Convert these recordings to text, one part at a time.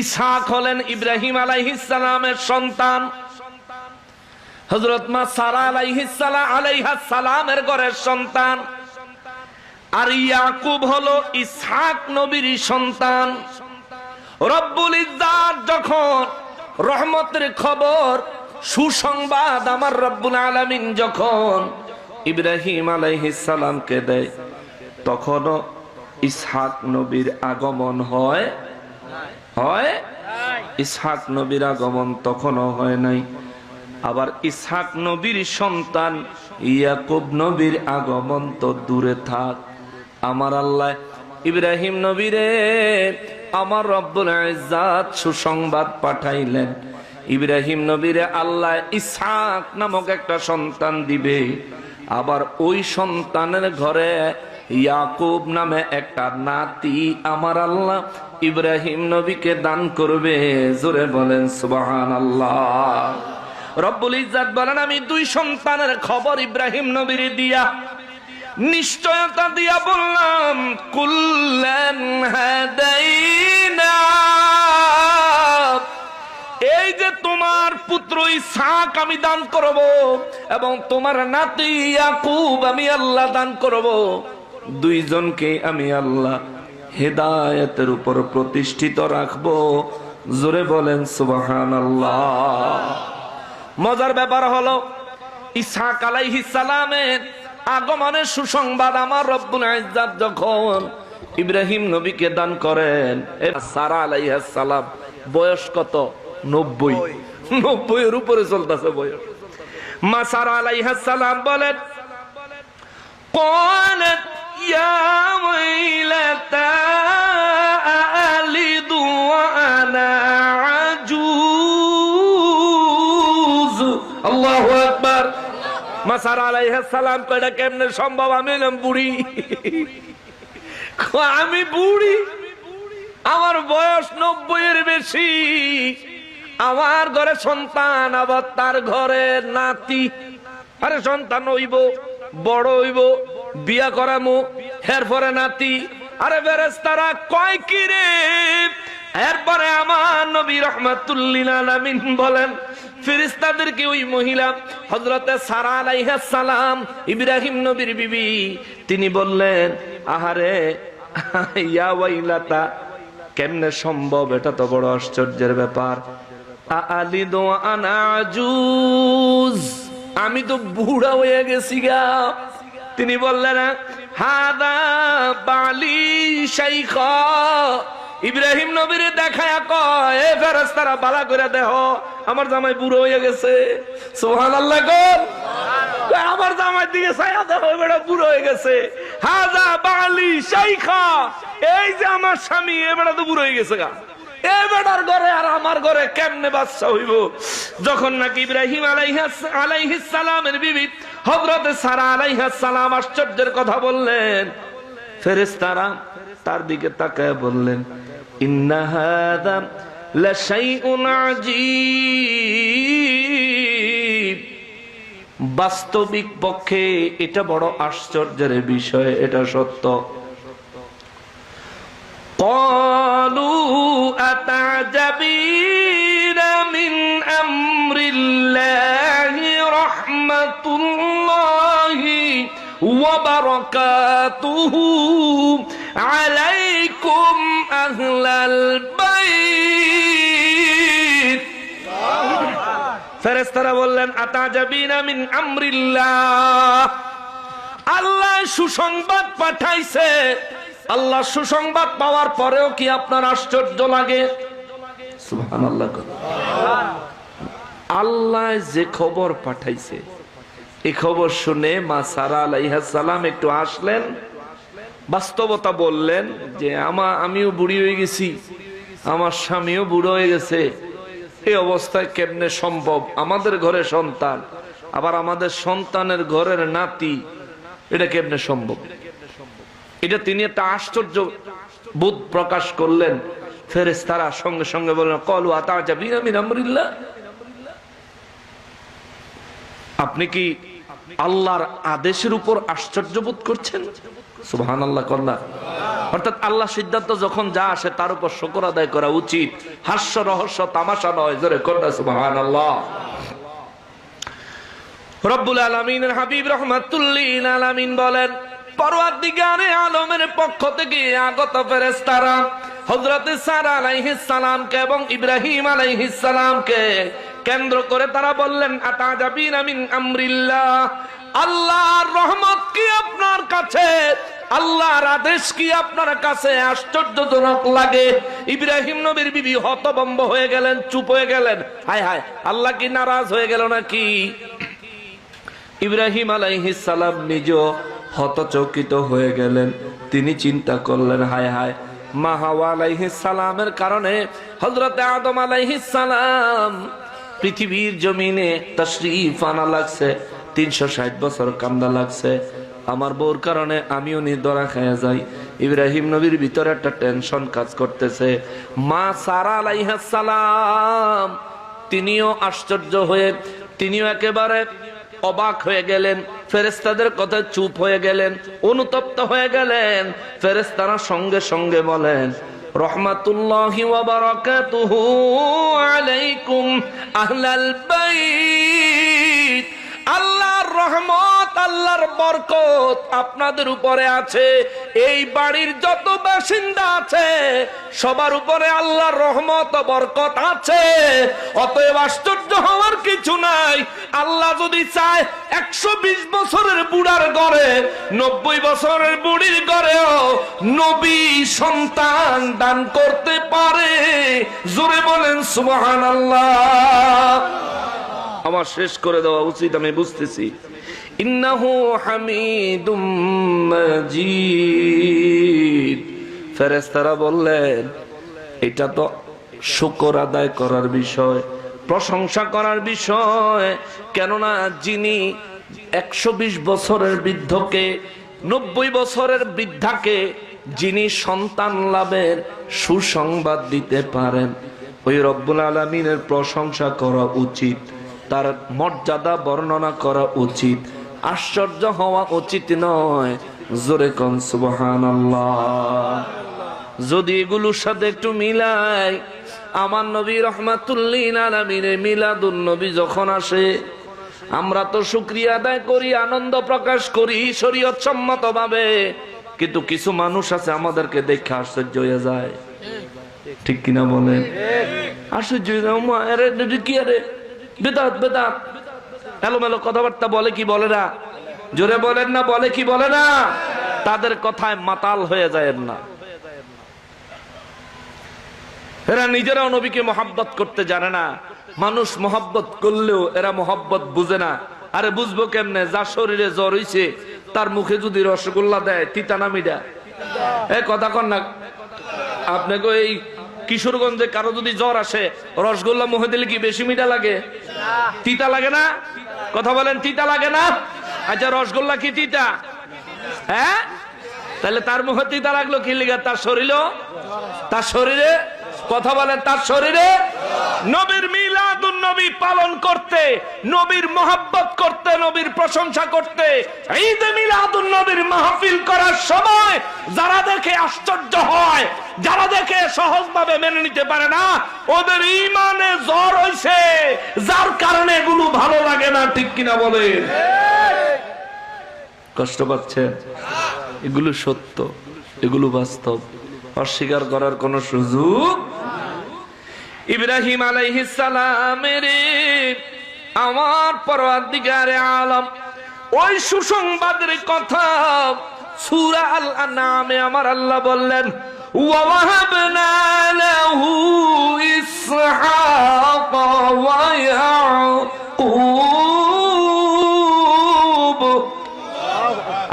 ইসহাক হলেন ইব্রাহিম আলাইহিসালামের সন্তান। হজরত মা সারা আলাইহিসালাম আলাইহা সালামের ঘরের সন্তান। আর ইয়াকুব হলো ইসহাক নবীর সন্তান। রব্বুল ইজ্জাত যখন রহমতের খবর, সুসংবাদ আমার রব্বুল আলামিন যখন ইব্রাহিম সালামকে দেয়, তখনও ইসহাক নবীর আগমন হয় হয়? ইসহাক নবীর আগমন তখনও হয় নাই। আবার ইসহাক নবীর সন্তান ইয়াকুব নবীর আগমন তো দূরে থাক। আমার আল্লাহ ইব্রাহিম নবীরে আমার রব্বুল ইজ্জাত সুসংবাদ পাঠাইলেন। ইব্রাহিম নবীরে আল্লাহ ইসহাক নামক একটা সন্তান দিবে। আবার ওই সন্তানের ঘরে ইয়াকুব নামে একটা নাতি আমার আল্লাহ ইব্রাহিম নবীকে দান করবে। জোরে বলেন সুবহান আল্লাহ রব্বুল ইজ্জাত বলেন, আমি দুই সন্তানের খবর ইব্রাহিম নবীর দিয়া, নিশ্চয়তা দিয়া বললাম, কুল্লান হাদাইনা। এই যে তোমার পুত্র ইসহাক আমি দান করব, এবং তোমার নাতি ইয়াকুব আমি আল্লাহ দান করব দুইজনকে আমি আল্লাহ হেদায়েতের উপর প্রতিষ্ঠিত রাখবো জোরে বলেন সুবহানাল্লাহ মজার ব্যাপার হলো ইসহাক আলাইহিস সালামের আগমনের সুসংবাদ আমার রব্বুল ইজ্জাত যখন ইব্রাহিম নবীকে দান করেন এ সারা আলাইহিস সালাম বয়স কত নব্বই নব্বই এর উপরে চলতেছে বয়স মা সারা আলাইহিস সালাম বলেন قالت يا ويلتى أألد وأنا عجوز الله أكبر মাসার আলাইহিস সালাম কয়টা কেমনে সম্ভব আমি হলাম বুড়ি আমি বুড়ি আমার বয়স নব্বই এর বেশি আমার ঘরে সন্তান আবার তার ঘরে নাতি আরে সন্তান হইব বড় হইব বিয়া করামু এর পরে নাতি। আরে বেরেস তারা কয় কি রে? এরপরে আমার নবী রহমাতুল্লিল আলামিন বলেন ফেরেশতাদেরকে ওই মহিলা হযরতে সারা আলাইহিস সালাম, ইব্রাহিম নবীর বিবি? তিনি বললেন, আহারে, ইয়া ওয়াইলাতা, কেমনে সম্ভব? এটা তো বড় আশ্চর্যের ব্যাপার। আলিদু আনাজুজ আমি তো বুড়া হয়ে গেছি গা। তিনি বললেন হাদা বালি শাইখা। ইব্রাহিম নবীরে দেখায় কয় এ ফেরেশতারা বালা করে দেহ আমার জামাই বুড়ো হয়ে গেছে। কোন কয়, আমার জামাই দিকে ছায়া দেখো বেটা বুড়ো হয়ে গেছে। হাজা বালি শাইখা। এই যে আমার স্বামী এ তো বুড়ো হয়ে গেছে গা। ঘরে আর আমার ঘরে কেমনে যখন নাকি ইব্রাহিম আলাইহাস আলাইহিস সালামের বিবি হযরতে সারা আলাইহাস সালাম আশ্চর্যের কথা বললেন ফেরেশতারা তার দিকে তাকায় বললেন ইন্না হাদা লাশাইউন আজীব বাস্তবিক পক্ষে এটা বড় আশ্চর্যের বিষয় এটা সত্য قالوا أتعجبين وبركاته عليكم أهل البيت ফেরেস্তারা বললেন আতাজাবিনা মিন আমরিল্লাহ আল্লাহ সুসংবাদ পাঠাইছে আল্লাহ সুসংবাদ পাওয়ার পরেও কি আপনার আশ্চর্য লাগে সুবহানাল্লাহ কর। আল্লাহ যে খবর পাঠাইছে এই খবর শুনে মা সারা আলাইহাস সালাম একটু আসলেন, বাস্তবতা বললেন যে আমা, আমিও বুড়ি হয়ে গেছি, আমার স্বামীও বুড়ো হয়ে গেছে, এই অবস্থায় কেমনে সম্ভব? আমাদের ঘরে সন্তান, আবার আমাদের সন্তানের ঘরের নাতি, এটা কেমনে সম্ভব? এটা তিনি একটা আশ্চর্য বোধ প্রকাশ করলেন। ফেরেস তারা সঙ্গে সঙ্গে বললেন, কলু আতা যাবি আমিন আমরিল্লাহ? আপনি কি আল্লাহর আদেশের উপর আশ্চর্য বোধ করছেন? সুবহান আল্লাহ কন্যা অর্থাৎ আল্লাহ সিদ্ধান্ত যখন যা আসে তার উপর শকর আদায় করা উচিত। হাস্য, রহস্য, তামাশা নয়, জোরে কন্যা সুবাহান আল্লাহ রব্বুল আলমিনের হাবিব রহমাতুল্লিন বলেন আলমের পক্ষ থেকে আগত ফেরেশতারা হযরত সারা আলাইহিস সালামকে এবং ইব্রাহিম আলাইহিস সালামকে কেন্দ্র করে তারা বললেন, আতাজাবিনা মিন আমরিল্লাহ, আল্লাহর রহমত কি আপনার কাছে? আল্লাহর আদেশ কি আপনার কাছে? আশ্চর্যজনক লাগে। ইব্রাহিম নবীর বিবি হতবম্ব হয়ে গেলেন, চুপ হয়ে গেলেন। হায় হায়, আল্লাহ কি নারাজ হয়ে গেল নাকি? ইব্রাহিম সালাম নিজ হতচকিত হয়ে গেলেন। তিনি চিন্তা করলেন, হায় হায়, মা হাওয়া আলাইহিস সালামের কারণে হযরত আদম সালাম পৃথিবীর জমিনে তশরিফ লাগছে, তিনশো ষাট বছর কান্দা লাগছে। আমার বউর কারণে আমিও নির্দরা খেয়ে যাই। ইব্রাহিম নবীর ভিতরে একটা টেনশন কাজ করতেছে। মা সারা সালাম, তিনিও আশ্চর্য হয়ে, তিনিও একেবারে অবাক হয়ে গেলেন। ফেরেস্তাদের কথা চুপ হয়ে গেলেন, অনুতপ্ত হয়ে গেলেন। ফেরেস্তারা সঙ্গে সঙ্গে বলেন রহমাতুল্লাহি ওয়া বারাকাতুহু আলাইকুম আহলাল বাইত। আল্লাহর রহমত বরকত আপনাদের উপরে আছে। এই বাড়ির যত বাসিন্দা আছে, সবার উপরে আল্লাহর রহমত বরকত আছে। অতএব আশ্চর্য হওয়ার কিছু নাই। আল্লাহ যদি চায় একশো বিশ বছরের বুড়ার ঘরে, নব্বই বছরের বুড়ির ঘরেও নবী সন্তান দান করতে পারে। জোরে বলেন সুবহান আমার শেষ করে দেওয়া উচিত, আমি বুঝতেছি। ইন্নাহু হামিদুম মাজিদ। ফেরেশতারা বললেন, এটা তো শুকর আদায় করার বিষয়, প্রশংসা করার বিষয়। কেননা যিনি একশো বিশ বছরের বৃদ্ধকে, নব্বই বছরের বৃদ্ধাকে, যিনি সন্তান লাভের সুসংবাদ দিতে পারেন, ওই রব্বুল আলমিনের প্রশংসা করা উচিত, তার মর্যাদা বর্ণনা করা উচিত। আশ্চর্য হওয়া উচিত নয়। জোরে কন সুবহান যদি এগুলোর সাথে একটু মিলাই আমার নবী রহমাতুল্লিন মিলাদুল নবী যখন আসে আমরা তো শুক্রিয়া আদায় করি আনন্দ প্রকাশ করি শরীয়ত সম্মত ভাবে কিন্তু কিছু মানুষ আছে আমাদেরকে দেখে আশ্চর্য হয়ে যায়। ঠিক কিনা বলেন? আশ্চর্য হয়ে যায়, "ওমা, আরে, এটা কি আরে? বেদাত বেদাত। এলোমেলো কথাবার্তা বলে কি বলে না? জোরে বলেন না, বলে কি বলে না? তাদের কথায় মাতাল হয়ে যায় না। এরা নিজেরাও নবীকে মহাব্বত করতে জানে না। মানুষ মহাব্বত করলেও এরা মহাব্বত বুঝে না। আরে বুঝব কেমনে? যার শরীরে জ্বর হইছে, তার মুখে যদি রসগোল্লা দেয়, তিতা না মিডা এ কথা কন না। আপনাকে এই কিশোরগঞ্জে কারও যদি জ্বর আসে, রসগোল্লা মুখে দিলে কি বেশি মিঠা লাগে? তিতা লাগে না? কথা বলেন, তিতা লাগে না? আচ্ছা রসগোল্লা কি তিতা? হ্যাঁ? তাহলে তার মুখে তিতা লাগল, কি লিগা? তার শরীরও? তার শরীরে? কথা বলেন, তার শরীরে? নবীর মিলাদুন নবী পালন করতে, নবীর মোহাব্বত করতে, নবীর প্রশংসা করতে, ঈদ মিলাদুন নবীর মাহফিল করার সময় যারা দেখে আশ্চর্য হয় যারা দেখে সহজভাবে মেনে নিতে পারে না, ওদের ইমানে জ্বর হইছে, যার কারণে এগুলো ভালো লাগে না, ঠিক কিনা বলেন? কষ্ট পাচ্ছেন? এগুলো সত্য, এগুলো বাস্তব। অস্বীকার করার কোন সুযোগ? ইব্রাহিম আলাইহিস সালামের আমার পরওয়ারদিগারে আলম, ওই সুসংবাদের কথা সূরা আল আনআমে আমার আল্লাহ বললেন লাহু ইসহাক ওয়া ইয়াকুব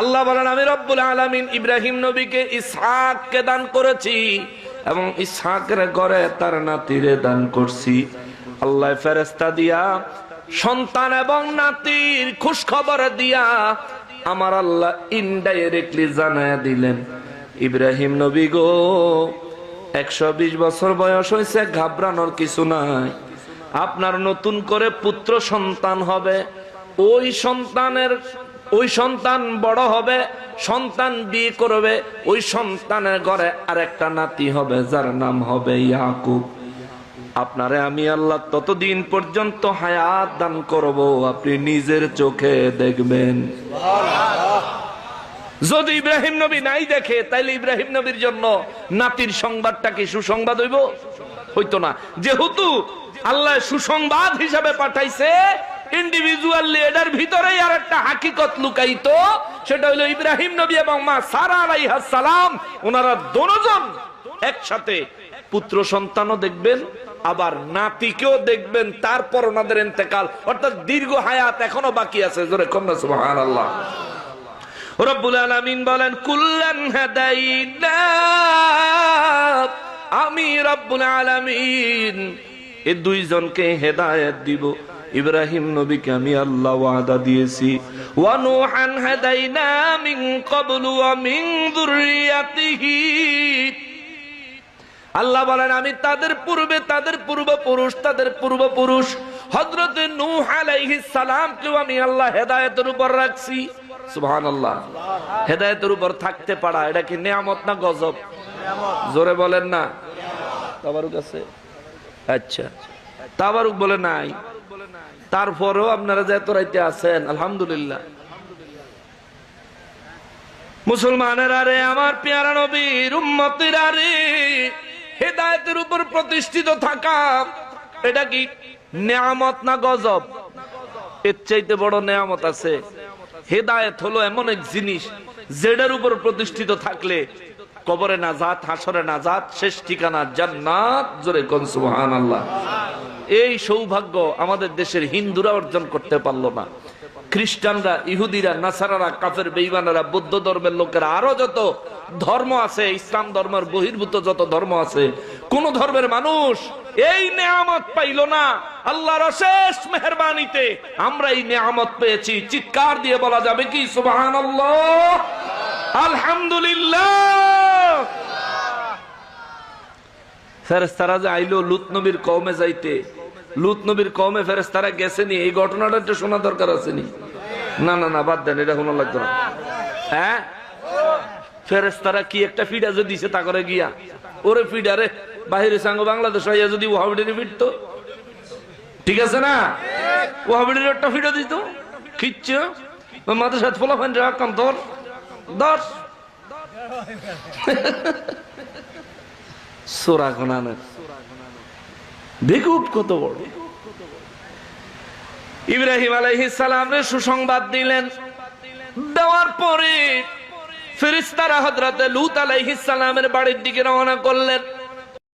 আল্লাহ বলেন, আমি রব্বুল আলামিন ইব্রাহিম নবীকে ইসহাককে দান করেছি এবং ইসহাকের ঘরে তার নাতিরে দান করছি। আল্লাহ ফেরেস্তা দিয়া, সন্তান এবং নাতির খুশ খবর দিয়া আমার আল্লাহ ইনডাইরেক্টলি জানায় দিলেন। ইব্রাহিম নবী গো, একশো বিশ বছর বয়স হয়েছে, ঘাবড়ানোর কিছু নাই। আপনার নতুন করে পুত্র সন্তান হবে। ওই সন্তানের, ওই সন্তান বড় হবে, সন্তান বিয়ে করবে, ওই সন্তানের ঘরে আরেকটা নাতি হবে, যার নাম হবে ইয়াকুব। আপনারে আমি আল্লাহ ততদিন পর্যন্ত হায়াত দান করব, আপনি নিজের চোখে দেখবেন। যদি ইব্রাহিম নবী নাই দেখে, তাইলে ইব্রাহিম নবীর জন্য নাতির সংবাদটা কি সুসংবাদ হইব? হইতো না। যেহেতু আল্লাহ সুসংবাদ হিসাবে পাঠাইছে ভিতরেই আর একটা লুকাইতো সেটা ইব্রাহিম এবং মা সারা সালাম একসাথে পুত্র সন্তানও দেখবেন, আবার নাতিকেও দেখবেন, তারপর ওনাদের ইন্তেকাল অর্থাৎ দীর্ঘ হায়াত এখনও বাকি আছে সুবহানাল্লাহ। রব্বুল আলামিন বলেন, কুল্লান আমি রব্বুল আলামিন। এই দুইজনকে হেদায়েত দিব। ইব্রাহিম নবীকে আমি আল্লাহ ওয়াদা দিয়েছি। ওয়া নূহান হাদাইনা মিন ক্বাবলু ওয়া মিন আল্লাহ বলেন, আমি তাদের পূর্বে, তাদের পূর্বপুরুষ তাদের পূর্বপুরুষ হজরত নূহ আলাইহিস সালাম কেউ আমি আল্লাহ হেদায়েতের উপর রাখছি। হেদায়েতের উপর থাকতে পারা, এটা কি নিয়ামত না গজব? জোরে বলেন না। তাবারুক আছে? আচ্ছা। তাবারুক বলে নাই। তারপরেও আপনারা যে এত রাইতে আছেন, আলহামদুলিল্লাহ। মুসলমানের আরে, আমার পেয়ারা নবীর উম্মতের আরে, হেদায়তের উপর প্রতিষ্ঠিত থাকা, এটা কি নেয়ামত না গজব? এর চাইতে বড় নেয়ামত আছে। হেদায়েত হলো এমন এক জিনিস যেটার উপর প্রতিষ্ঠিত থাকলে কবরে না নাজাত হাসরে নাজাত, শেষ ঠিকানা জান্নাত, জোরে কোন সুবহানাল্লাহ। এই সৌভাগ্য আমাদের দেশের হিন্দুরা অর্জন করতে পারল না। খ্রিস্টানরা, ইহুদিরা, নাসারারা, কাফের বেইমানেরা বৌদ্ধ ধর্মের লোকেরা, আরও যত ধর্ম আছে, ইসলাম ধর্মের বহির্ভূত যত ধর্ম আছে, কোন ধর্মের মানুষ এই নেয়ামত পাইল না। আল্লাহর অশেষ মেহরবানিতে আমরা এই নেয়ামত পেয়েছি। চিৎকার দিয়ে বলা যাবে কি? সুবাহান আলহামদুলিল্লাহ। ফেরেস্তারা যে আইলো কমে যাইতে। কমে গেছেনি। এই ঘটনাটা দরকার না? না না বাদ দেন, এটা শোনা হ্যাঁ? কি একটা ফিডা যে দিছে তা করে গিয়া? ওরে ফিডারে বাহিরে সাঙ্গ বাংলাদেশ হইয়া যদি ওহাবিডের ফিরতো। ঠিক আছে না? ওহাবিডের একটা ফিডা দিত। খিচ্ছে। মাদের সাথে ফোলা ফান রাখাম তোর দশ সোরা কোনানের বেকুব কত বড়। ইব্রাহিম আলাইহিস সালামের সুসংবাদ দিলেন। দেওয়ার পরে ফেরেশতারা হযরতে লূত আলাইহিস সালামের বাড়ির দিকে রওনা করলেন।